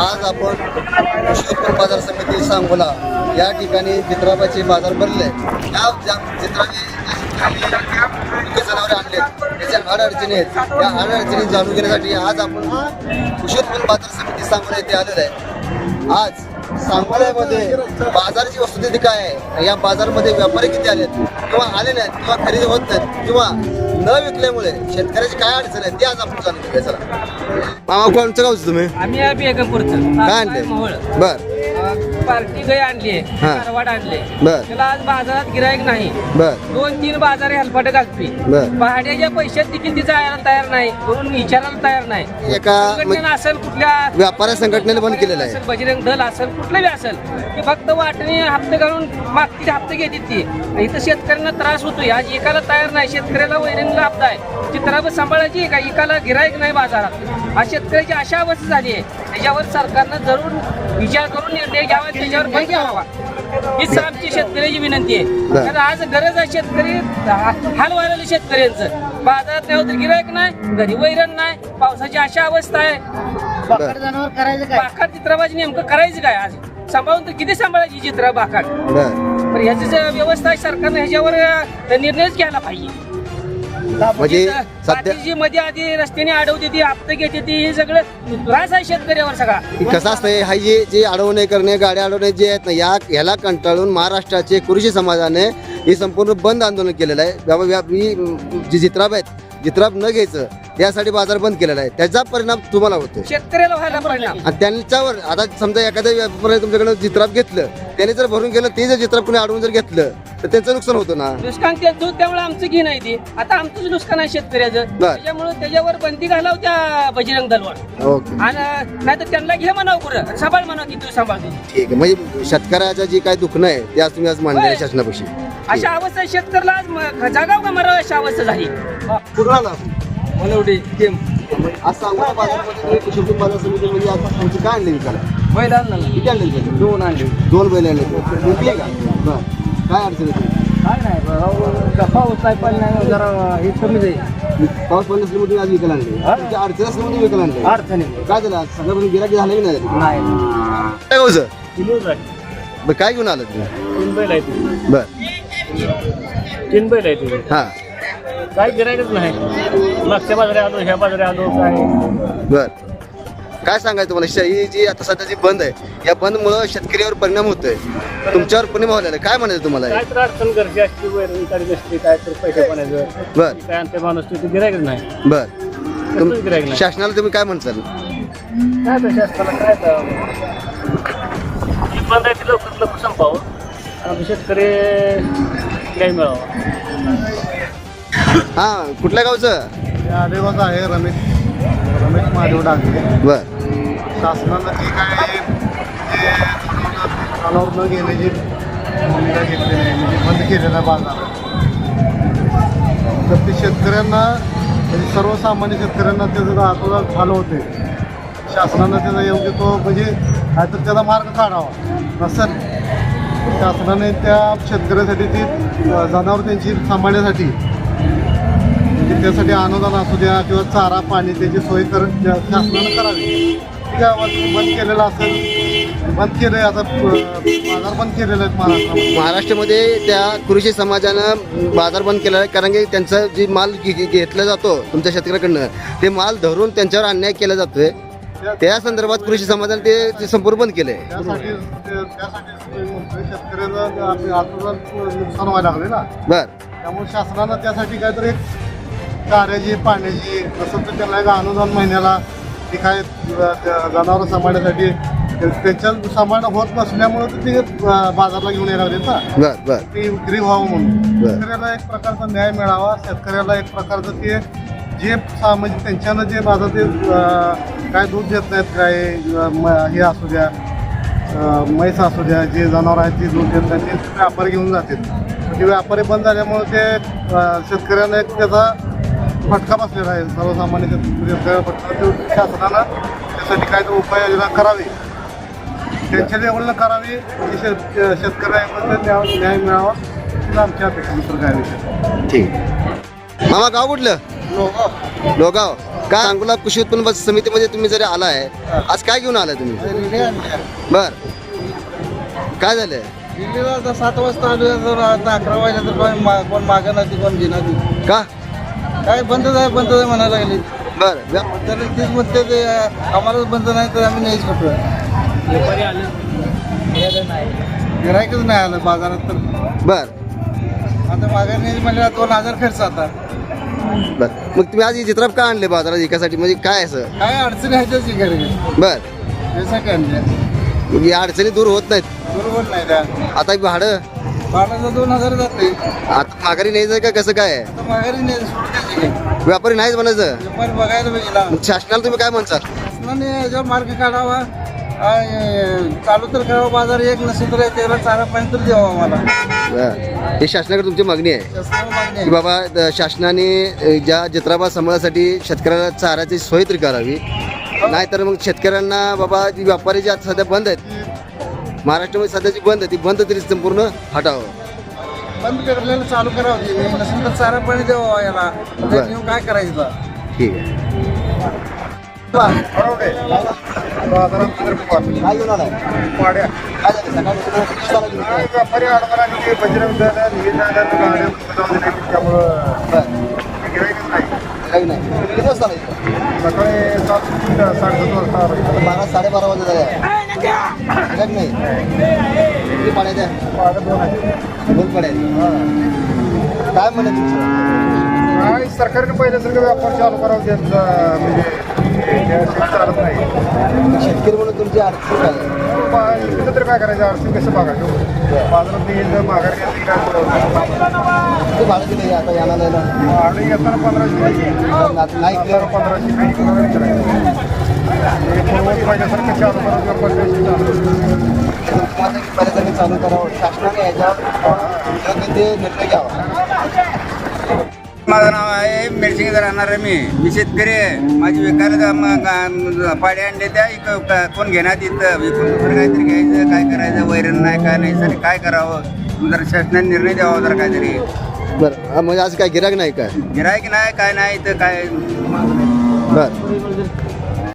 आज आपण कृषी उत्पन्न बाजार समिती सांगोला या ठिकाणी चित्राबाचे बाजार भरले. या चित्राने जनावरे आणले त्याच्या आड अडचणी आहेत. त्या आड अडचणी जाणून घेण्यासाठी आज आपण कृषी उत्पन्न बाजार समिती सांगोला येथे आलेलं आहे. आज सांगोल्यामध्ये बाजाराची वस्तुस्थिती काय आहे? या बाजारमध्ये व्यापारी किती आलेत? किंवा आले नाहीत किंवा खरेदी होत नाहीत किंवा न विकल्यामुळे शेतकऱ्याची काय अडचण आहे ते आज आपण जाणून घेऊया. चला. मामा कोणचं गावचं तुम्ही? आम्ही बेगमपूरचं काय आणले मोहोळ बर. पार्टी गाय आणली हा. कारवाड आणले बर. त्याला आज बाजारात गिरायक नाही. बर. दोन तीन बाजार हेलपाट घालते. बर. भाड्याच्या पैशात देखील ती जायला तयार नाही म्हणून विचारायला तयार नाही. एका संघटनेनं असेल कुठल्या व्यापाऱ्या संघटनेने बंद केलेलं आहे. असेल बजरंग दल असेल कुठलं बी असेल की फक्त वाटणी हप्ते घालून मागतील हप्ते घेते ती. आणि इथं शेतकऱ्यांना त्रास होतोय. आज एकाला तयार नाही शेतकऱ्याला वैरणीला हप्ता आहे. चित्राब सांभाळायची का? एकाला गिरायक नाही बाजारात. आज शेतकऱ्याची अशा अवस्था झाली आहे. त्याच्यावर सरकारनं जरूर विचार करून निर्णय घ्यावा. त्याच्यावर बंद घ्यावा हीच आमची शेतकऱ्याची विनंती आहे. कारण आज गरज आहे शेतकरी हाल व्हायला शेतकऱ्यांचं. बाजारात नाही होतं गिरायक नाही घरी वैरण नाही पावसाची अशा अवस्था आहे. बर. जनावर करायचं काय? बाकाड चित्राबाजी नेमकं करायचं काय? आज सांभाळून तर किती सांभाळायची चित्रा बाकाड बर. पण ह्याची जर व्यवस्था आहे सरकारनं ह्याच्यावर निर्णयच घ्यायला पाहिजे. म्हणजे सध्या बाकीची मध्ये आधी रस्त्याने अडवते ती हप्ते घेते ती हे सगळं त्रास आहे शेतकऱ्यावर सगळा. कसं असतंय हा जे जे अडवणे करणे गाड्या अडवणे जे आहेत ना या ह्याला कंटाळून महाराष्ट्राचे कृषी समाजाने हे संपूर्ण बंद आंदोलन केलेलं आहे. बाबा जी जित्राब आहेत जित्राब न घ्यायचं यासाठी बाजार बंद केलेला आहे. त्याचा परिणाम तुम्हाला होतो शेतकऱ्याला व्हायला परिणाम आणि त्यांच्यावर आता समजा एखाद्या व्यापाऱ्याने तुमच्याकडे जित्राब घेतलं त्याने जर भरून गेलं ते जर जित्राब कोणी अडवून जर घेतलं तर त्यांचं नुकसान होतं ना? नुकसान त्यांचं होतं, त्यामुळे आमचं घे नाही ते. आता आमचंच नुकसान आहे शेतकऱ्याचं. बर. त्याच्यामुळे त्याच्यावर बंदी घालाव त्या बजरंग दलवर ओके. आणि नाही तर त्यांना घे म्हणाव कुठं सांभाळ म्हणाव की तू सांभाळतो ठीक आहे. म्हणजे शेतकऱ्याचं जे काय दुखणं आहे ते आज तुम्ही आज मांडले होय. शासनापाशी. अशा अवस्था शेतकऱ्याला आज म- जागाव का मराव अशा अवस्था झाली? कुठं आला मनवडी गेम आज सांगोला बाजारमध्ये तुम्ही कृषी उत्पन्न बाजार समितीमध्ये आज तुमची काय आणले विकायला? बैल आणला किती आणले विकायला? दोन आणले. दोन बैल आणले. विकले का? बरं. काय अडचण काय नाही पाऊस नाही पण नाही जरा हे कमी जाईल. तुम्ही? पाऊस पडला असल्यामुळे तुम्ही आज विकायला आणले. हा? तुमची अडचण असल्यामुळे तुम्ही विकायला आणले. अडचणी काय झालं आज? सगळ्यापासून गिराकी झालं की नाही? झालं? नाही. काय आहे बरं काय घेऊन आलं तुम्ही? तीन बैल आहे तुझे बरं. तीन बैल आहे तुझे हां. काय गिरायकच नाही. मागच्या बाजारे आलो ह्या बाजारे आलो काय? बरं. काय सांगायचं तुम्हाला? श- ही जी आता सध्या जी बंद आहे या बंदमुळं शेतकऱ्यावर परिणाम होतोय. तुमच्यावर परिणाम व्हायला काय म्हणायचं तुम्हाला? काय तर अडचण गरजे असते वैरण नसते काय तर पैसे पाण्याचं. बर. काय माणूस ते गिरायकच नाही. बर. कसंच गिरायक नाही? शासनाला तुम्ही काय म्हणताल काय काय बंद आहे ती लवकर लवकर संपावं. आणि शेतकरी काय मिळावं. हां कुठल्या गावचं? आदिवास आहे रमेश. रमेश महादेव डांगे. बर. शासनानं जे काय जे चालावर न घेण्याची भूमिका घेतलेली आहे म्हणजे बंद केलेला बाजार तर ते शेतकऱ्यांना म्हणजे सर्वसामान्य शेतकऱ्यांना त्याचं आतोनात झालं होते. शासनानं त्याचा योग्य तो म्हणजे काय तर त्याचा मार्ग काढावा. नसेल शासनाने त्या शेतकऱ्यासाठी ती जनावर त्यांची सांभाळण्यासाठी म्हणजे त्यासाठी अनुदान असू द्या किंवा चारा पाणी त्याची सोय कर शासनानं करावी. त्या वस्तू बंद केलेलं असेल. बंद केलं आहे आता बाजार बंद केलेलं आहे महाराष्ट्रामध्ये. महाराष्ट्रामध्ये त्या कृषी समाजानं बाजार बंद केला आहे कारण की त्यांचा जी माल घेतला जातो तुमच्या शेतकऱ्याकडनं ते माल धरून त्यांच्यावर अन्याय केला जातोय. त्या संदर्भात कृषी समाजाने ते ते संपूर्ण बंद केलंय. त्यासाठी त्यासाठी शेतकऱ्याला नुकसान व्हायला लागले ना. बर. त्यामुळे शासनानं त्यासाठी काहीतरी एक चाऱ्याची पाण्याची तसं तर त्यांना एक अनुदान महिन्याला ते काय जनावरं सांभाळण्यासाठी त्यांच्या सांभाळणं होत नसल्यामुळे ते बाजारला घेऊन यायला लागले ना. बर ती विक्री व्हावं म्हणून. शेतकऱ्याला एक प्रकारचा न्याय मिळावा शेतकऱ्याला एक प्रकारचं ते जे म्हणजे त्यांच्यानं जे माझं ते काय दूध देत नाहीत काय हे असू द्या म्हैस असू द्या जे जनावर आहेत ते दूध देत नाहीत ते व्यापारी घेऊन जातात ते व्यापारी बंद झाल्यामुळे ते शेतकऱ्यांना एक त्याचा फटका बसलेला आहे. सर्वसामान्य फटका तो शासनानं त्यासाठी काहीतरी उपाययोजना करावी. त्यांच्या लेवलला करावी. की शेत शेतकऱ्यांना न्याय न्याय मिळावा. ही आमची अपेक्षा दुसरं काय विषय ठीक. मामा गाव कुठलं? लोगाव काय सांगोला कृषी उत्पन्न बाजार समितीमध्ये तुम्ही जरी आलाय आज काय घेऊन आलाय तुम्ही? बर. काय झालंय? दिल्लीला सात वाजता आलो तर आता अकरा वाजल्या तर कोण मागं ना कोण घेणार का? काय बंद आहे बंद आहे म्हणायला लागली. बर व्या- तर तेच म्हणते ते आम्हालाच बंद नाही तर आम्ही नाहीच आले. गिरायकच नाही. आलं बाजारात तर. बर. आता मागे नाही म्हणलं दोन हजार खर्च आता. बर. मग तुम्ही आज ही चित्रप का आणले बाजारात एकासाठी म्हणजे काय असं? काय अडचणी आहेत त्याची घरी? बर. आणल्या. मग या अडचणी दूर होत नाहीत. बरोबर नाही त्या. आता भाडं? दोन हजार जाते आता माघारी न्यायचं का? कसं काय? आहे? आता माघारी नाही सुटते काही व्यापारी नाहीच म्हणायचं. व्यापारी बघायला पाहिजे ना मग शासनाला तुम्ही काय म्हणसाल शासनाने याच्यावर मार्ग काढावा आणि चालू तर करावा. बाजार एक नसेल तर त्याला चारा पाणी तर द्यावा बर. हे शासनाकडे तुमची मागणी आहे. शासनाला मागणी की आहे. बाबा शासनाने अ, ज्या जत्राबा सांभाळासाठी शेतकऱ्याला चाराची सोय तरी करावी. नाहीतर मग शेतकऱ्यांना बाबा जी व्यापारी जे आता सध्या बंद आहेत महाराष्ट्रामध्ये सध्याची बंद आहे ती बंद तरी संपूर्ण हटावं बंद करलेलं चालू करावं ते. नसेल तर चारा पाणी द्यावा याला. नेऊन काय करायचं ठीक आहे? व्यापारी आणि बजरंग दल, हे गाड्या त्यामुळं बरं. गिऱ्हाईकच नाही. काही नाही. किती वाजता आला इथं? सकाळी सात साडेसात वाजता आलो. बारा साडेबारा वाजता झाले नाही। किती पाण्या द्या भाडं दोन आहे. दोन काय म्हणत तुमचं काय सरकारने पहिल्यासारखं व्यापार चालू करावं त्यांचा म्हणजे चालत नाही. शेतकरी म्हणून तुमची अडचण आहे? इकडं तर काय करायचं? अडचण कसं बघायचं? बाजारात यायचं माघार घ्यायचं काय करावं किती भाडं दिले आता? याला यायला भाडं घेताना पंधराशे नाही. पंधराशे. चालू करावं. शासनाने याच्यावर ते निर्णय घ्यावा. माझं नाव आहे मिरशिंग राहणार आहे मी मी शेतकरी आहे. माझी विकायला पाडे आणले त्या इक- कोण घेण्यात येतं विकून दुसरं काहीतरी घ्यायचं. काय करायचं? वैरण नाही काय नाही? सर काय करावं? जरा शासनाने निर्णय द्यावा जरा काहीतरी. बरं. म्हणजे आज काय गिराक नाही काय? गिरायक नाही काय नाही तर काय? बरं.